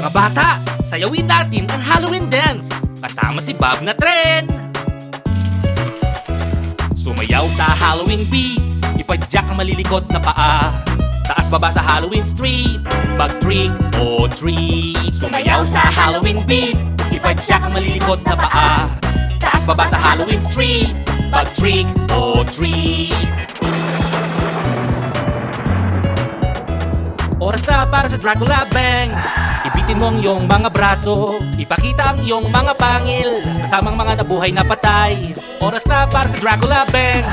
Mga bata, sayawin natin ang Halloween dance kasama si Bob na tren. Sumayaw sa Halloween beat, ipadyak ang malilikot na paa. Taas baba sa Halloween street, pag trick o treat. Sumayaw sa Halloween beat, ipadyak ang malilikot na paa. Taas baba sa Halloween street, pag trick o treat. Oras na para sa Dracula Bang. Ibitin mo ang iyong mga braso Ipakita ang iyong mga pangil Kasamang mga nabuhay na patay. Oras na para sa Dracula Bang.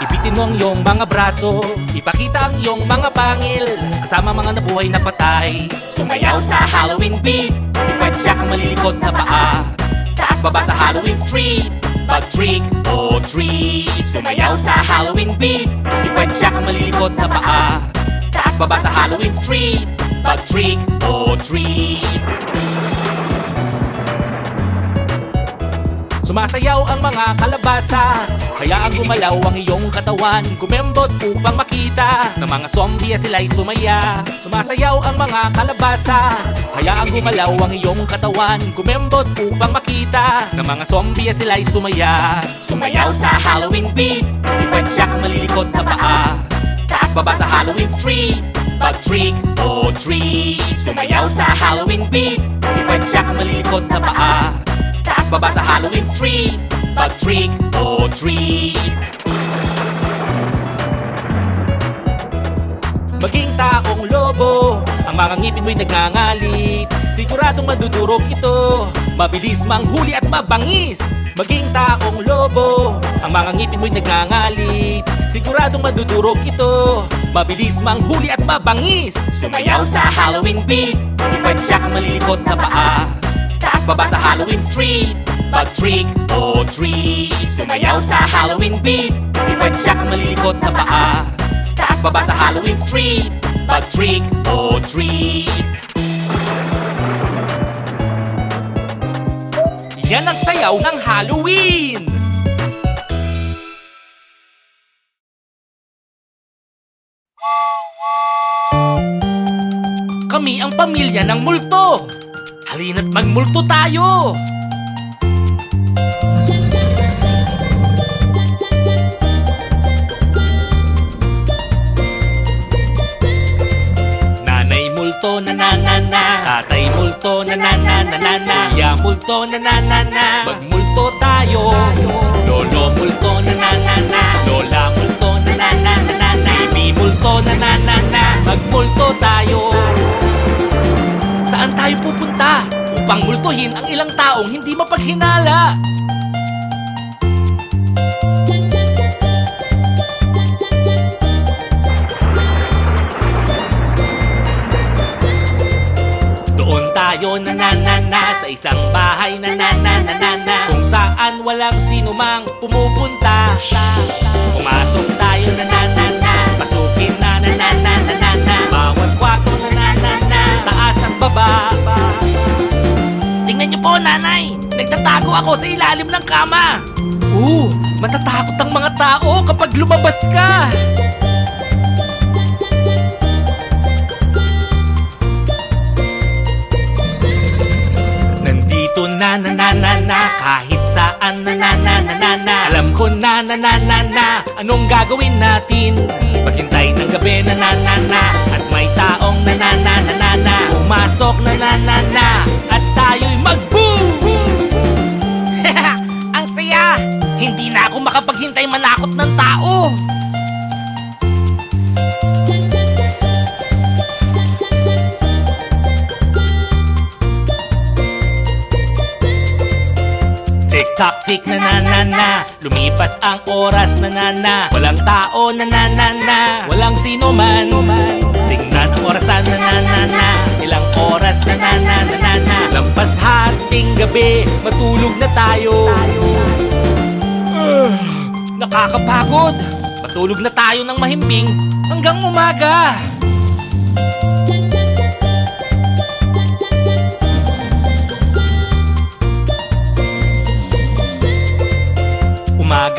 Ibitin mo ang iyong mga braso Ipakita ang iyong mga pangil Kasama mga nabuhay na patay. Sumayaw sa Halloween beat Ipadyak ang malilikot na paa. Taas baba sa Halloween street Pag trick o treat. Sumayaw sa Halloween beat Ipadyak ang malilikot na paa baba sa Halloween street Pag trick o treat. Sumasayaw ang mga kalabasa Hayaang gumalaw ang iyong katawan. Kumembot upang makita Na mga zombie at sila'y sumaya. Sumasayaw ang mga kalabasa Hayaang gumalaw ang iyong katawan. Kumembot upang makita Na mga zombie at sila'y sumaya. Sumayaw sa Halloween beat Ipadyak ang malilikot na paa. Taas baba sa Halloween street Pag trick o treat. Sumayaw sa Halloween beat. Ipadyak ang malilikot na paa. Taas baba sa Halloween street? Pag trick o treat. Maging taong lobo Ang mga ngipin mo'y nagngangalit. Siguradong madudurog ito Mabilis manghuli at mabangis. Maging taong lobo Ang mga ngipin mo'y nagngangalit Siguradong madudurog ito. Mabilis manghuli at mabangis. Sumayaw sa Halloween beat. Ipadyak ang malilikot na paa. Taas baba sa Halloween street. Pag trick o treat. Sumayaw sa Halloween beat. Ipadyak ang malilikot na paa. Taas baba sa Halloween street. Pag trick o treat. Yan ang sayaw ng Halloween! Kami ang pamilya ng multo! Halina't magmulto tayo! Nanay multo na na na na Tatay multo na na na na na na Kuya multo na na na na Magmulto tayo. Lolo multo na na na na Lola multo na na na na na Bibi multo na na na na Magmulto tayo Saan tayo pupunta? Upang multuhin ang ilang taong hindi mapaghinala Doon tayo na na na na Sa isang bahay na na na na na na Kung saan walang sino mang pumupunta Pumasok tayo na na na na Pasukin na na na na na na na Bawat kwarto na at baba Tingnan niyo po nanay Nagtatago ako sa ilalim ng kama Oo, matatakot ang mga tao kapag lumabas ka Nandito na na na na na Kahit saan na na na na na na Alam ko na na na na na Anong gagawin natin? Paghintay ng gabi na na na na may taong na na na na na na Pumasok na na na na At tayo'y mag-boom! Ang saya! Hindi na ako makapaghintay manakot ng tao! Tick na na na na Lumipas ang oras na na na Walang tao na na na na Walang sino man Tingnan ang orasan na na na na Ilang oras na na na na na na Lampas hating gabi Matulog na tayo Ah, Nakakapagod Matulog na tayo ng mahimbing Hanggang umaga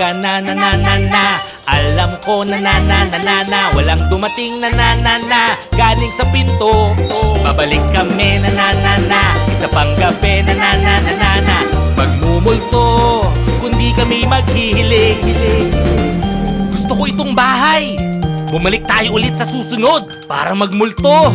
Umaga na na na na na Alam ko na na na na na na Walang dumating na na na na Galing sa pinto Babalik kami na na na na Isa pang gabi na na na na na na Magmumulto Kundi kami maghihiling Gusto ko itong bahay Bumalik tayo ulit sa susunod Para magmulto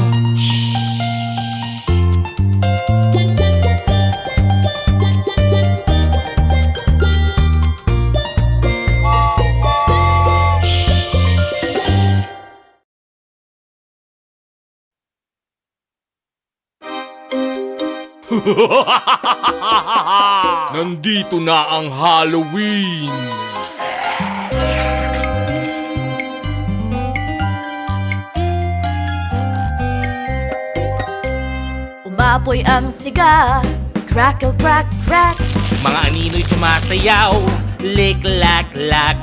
Nandito na ang Halloween! Umapoy ang siga. Crackle, crack, crack. Mga anino'y sumasayaw. Lick, lak, lak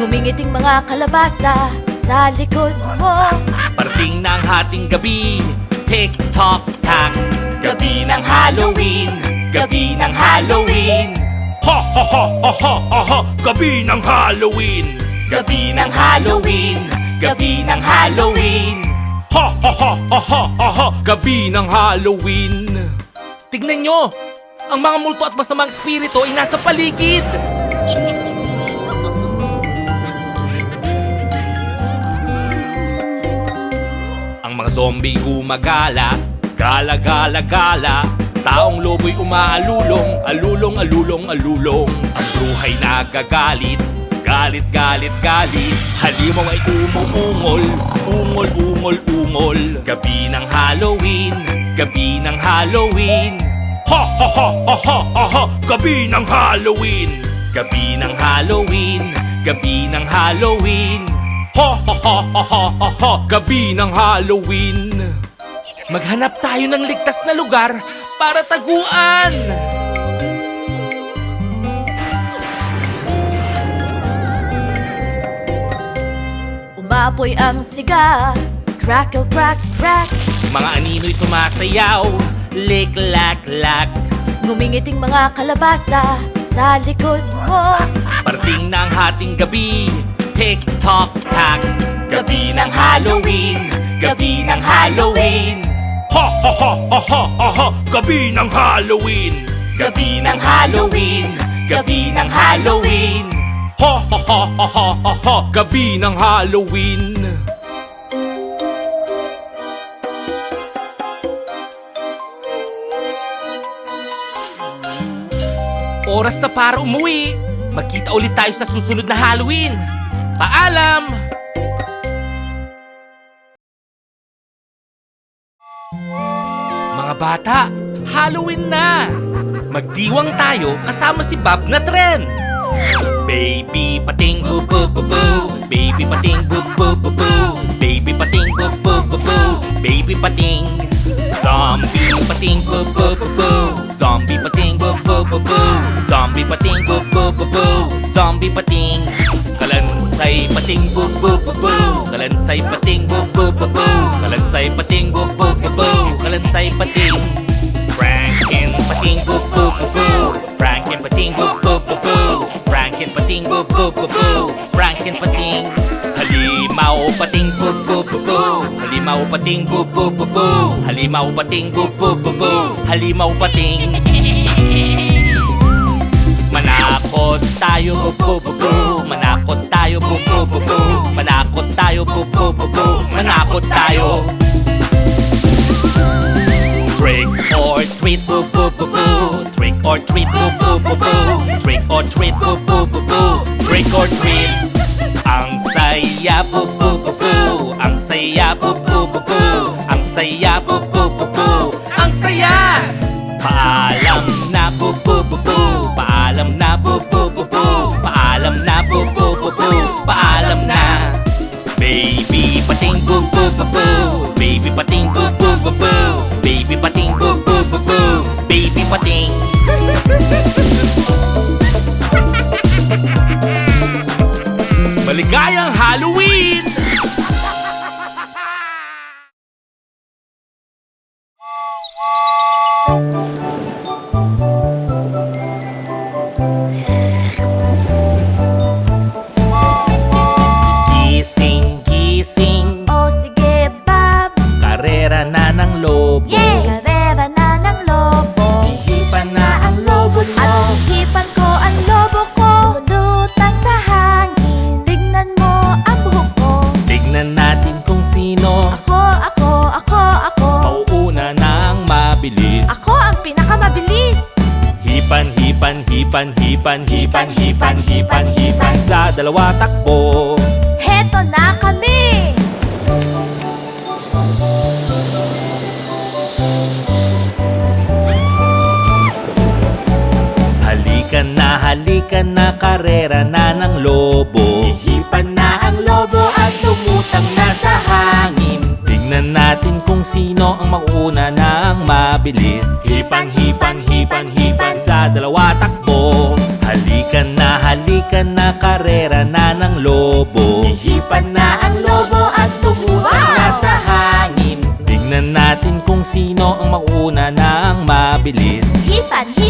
Ngumingiting mga kalabasa Sa likod mo. Parating na ang hating gabi. Tick, tock, tack Gabi ng Halloween. Gabi ng Halloween. Ha ha ha ha ha ha ha. Gabi ng Halloween. Gabi ng Halloween. Gabi ng Halloween. Ha ha ha ha ha ha ha. Gabi ng Halloween. Tignan nyo! Ang mga multo at masamang espiritu ay nasa paligid! Ang mga zombie gumagala Gala, gala, gala. Taong lobo'y umaalulong Alulong, alulong, alulong. Ang bruhay nagagalit. Galit, galit, galit. Halimaw ay umuungol Ungol, ungol, ungol. Gabi ng Halloween. Gabi ng Halloween. Ha ha ha ha ha ha ha. Gabi ng Halloween. Gabi ng Halloween. Gabi ng Halloween. Ha ha ha ha ha ha ha. Gabi ng Halloween Maghanap tayo ng ligtas na lugar para taguan. Umapoy ang siga. Crackle, crack, crack. Mga anino'y sumasayaw. Lick, lak, lak Ngumingiting mga kalabasa Sa likod mo Parating na ang hating gabi. Tick, tock, tack. Gabi ng Halloween. Gabi ng Halloween Ha ha ha ha ha ha ha Gabi ng Halloween Gabi ng Halloween Gabi ng Halloween Ha ha ha ha ha ha ha Gabi ng Halloween Oras na para umuwi. Magkita ulit tayo sa susunod na Halloween. Paalam! Bata, Halloween na! Magdiwang tayo kasama si Bob na tren! Baby pating boo boo boo boo Baby pating boo boo boo boo Baby pating boo boo boo boo Baby pating Zombie pating boo boo boo boo Zombie pating boo boo boo boo Zombie pating boo boo boo boo Zombie pating Kalansay pating boo boo boo boo Kalansay pating boo boo boo boo Kalansay pating boo boo boo boo Kalansay pating Franken pating boo boo boo boo Franken pating boo boo boo boo Franken pating boo boo boo boo Franken pating Halimaw pating boo boo boo boo Halimaw pating boo boo boo boo Halimaw pating boo boo boo boo Halimaw pating Manakot tayo bu bu bu bu Manakot tayo bu bu bu bu Manakot tayo bu bu bu bu Manakot tayo. Trick or treat boo boo Trick or treat boo boo Trick or treat boo boo Trick or treat. Ang saya boo Ang saya boo Ang saya boo Ang saya! Paalam boo boo boo boo Baby pating boo boo boo boo Baby pating Maligayang Halloween! Hipan, hipan, hipan, hipan, hipan, hipan Sa dalawa takbo. Heto na kami! Halika na, halika na, karera na ng lobo. Hihipan na ang lobo at lumutang na sa hangin. Tingnan natin kung sino ang mauna na ang mabilis. Hipan, hipan, hipan, hipan sa dalawa takbo Halika na, halika na, karera na ng lobo. Hihipan na ang lobo at lumutang na sa hangin. Tingnan natin kung sino ang mauna na ang mabilis. Hipan, hipan,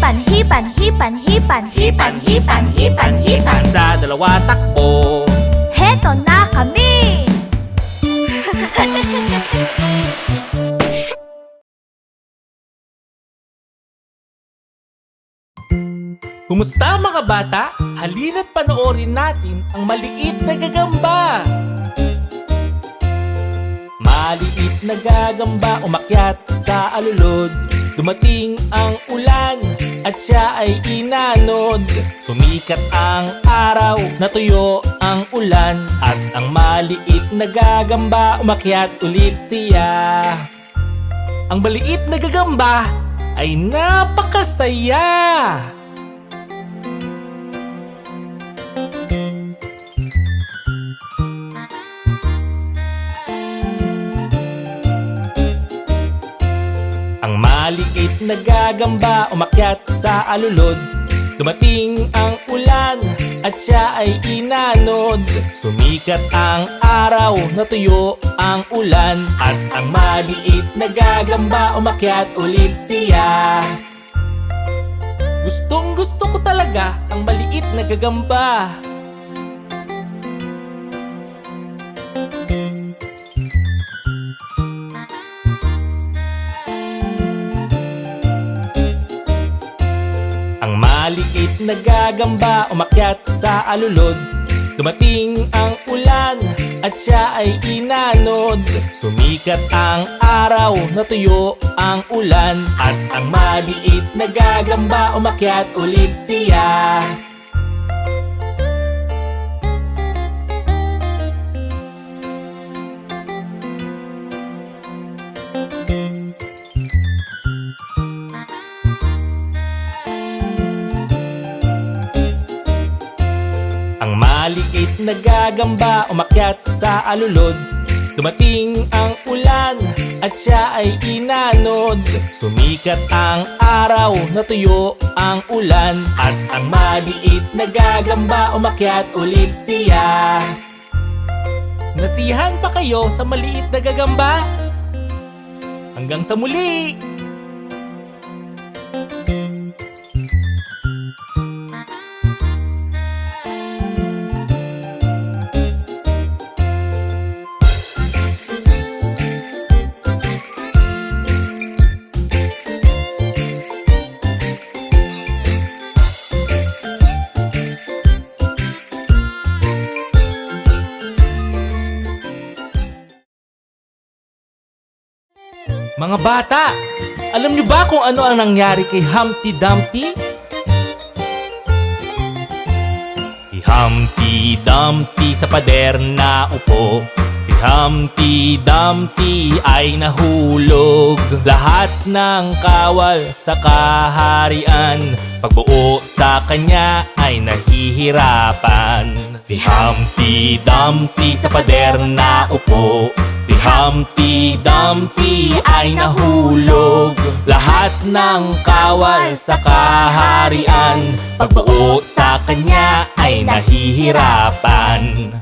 Hipan, hipan, hipan, hipan Hipan, hipan, hipan, hipan Sa dalawa takbo Heto na kami! Kumusta mga bata? Halina't panoorin natin ang maliit na gagamba. Maliit na gagamba umakyat sa alulod. Dumating ang ulan at siya ay inanod. Sumikat ang araw, natuyo ang ulan. At ang maliit na gagamba umakyat ulit siya. Ang maliit na gagamba ay napakasaya. Ang maliit na gagamba umakyat sa alulod. Dumating ang ulan at siya ay inanod. Sumikat ang araw, natuyo ang ulan. At ang maliit na gagamba umakyat ulit siya. Gustong gusto ko talaga ang maliit na gagamba Ang maliit na gagamba umakyat sa alulod. Dumating ang ulan at siya ay inanod. Sumikat ang araw, natuyo ang ulan. At ang maliit na gagamba umakyat ulit siya maliit na gagamba umakyat sa alulod Dumating ang ulan at siya ay inanod Sumikat ang araw, natuyo ang ulan At ang maliit na gagamba umakyat ulit siya Nasihan pa kayo sa maliit na gagamba? Hanggang sa muli! Mga bata, alam niyo ba kung ano ang nangyari kay Humpty Dumpty? Si Humpty Dumpty sa pader na upo. Si Humpty Dumpty ay nahulog. Lahat ng kawal sa kaharian Pagbuo sa kanya ay nahihirapan. Si Humpty Dumpty sa pader na upo Si Humpty Dumpty ay nahulog. Lahat ng kawal sa kaharian Pagbuo sa kanya ay nahihirapan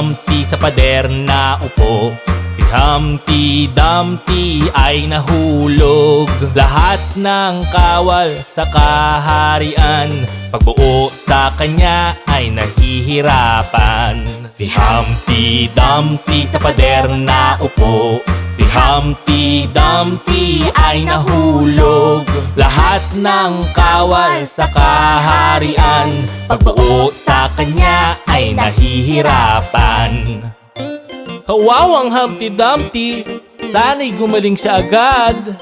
Humpty sa pader na upo. Si Humpty Dumpty ay nahulog. Lahat ng kawal sa kaharian Pagbuo sa kanya ay nahihirapan. Si Humpty Dumpty sa pader na upo Si Humpty Dumpty ay nahulog. Lahat ng kawal sa kaharian Pagbuo sa kanya ay nahihirapan. Kawawang Humpty Dumpty Sana'y gumaling siya agad